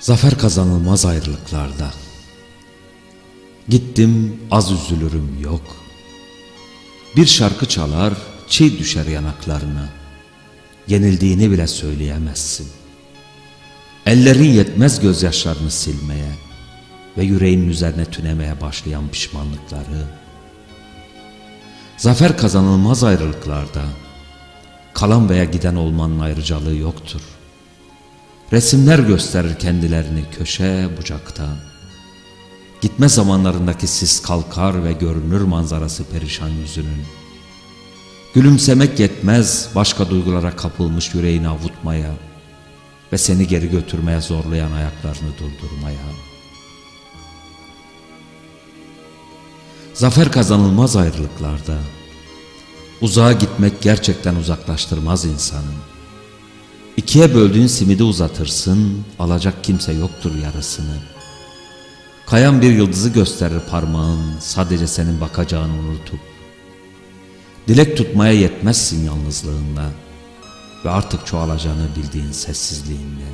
Zafer kazanılmaz ayrılıklarda. Gittim az üzülürüm yok. Bir şarkı çalar, çiğ düşer yanaklarına. Yenildiğini bile söyleyemezsin. Ellerin yetmez gözyaşlarını silmeye ve yüreğin üzerine tünemeye başlayan pişmanlıkları. Zafer kazanılmaz ayrılıklarda. Kalan veya giden olmanın ayrıcalığı yoktur. Resimler gösterir kendilerini köşe bucakta. Gitme zamanlarındaki sis kalkar ve görünür manzarası perişan yüzünün. Gülümsemek yetmez başka duygulara kapılmış yüreğini avutmaya ve seni geri götürmeye zorlayan ayaklarını durdurmaya. Zafer kazanılmaz ayrılıklarda. Uzağa gitmek gerçekten uzaklaştırmaz insanı. İkiye böldüğün simidi uzatırsın, alacak kimse yoktur yarısını. Kayan bir yıldızı gösterir parmağın, sadece senin bakacağını unutup. Dilek tutmaya yetmezsin yalnızlığında ve artık çoğalacağını bildiğin sessizliğinde.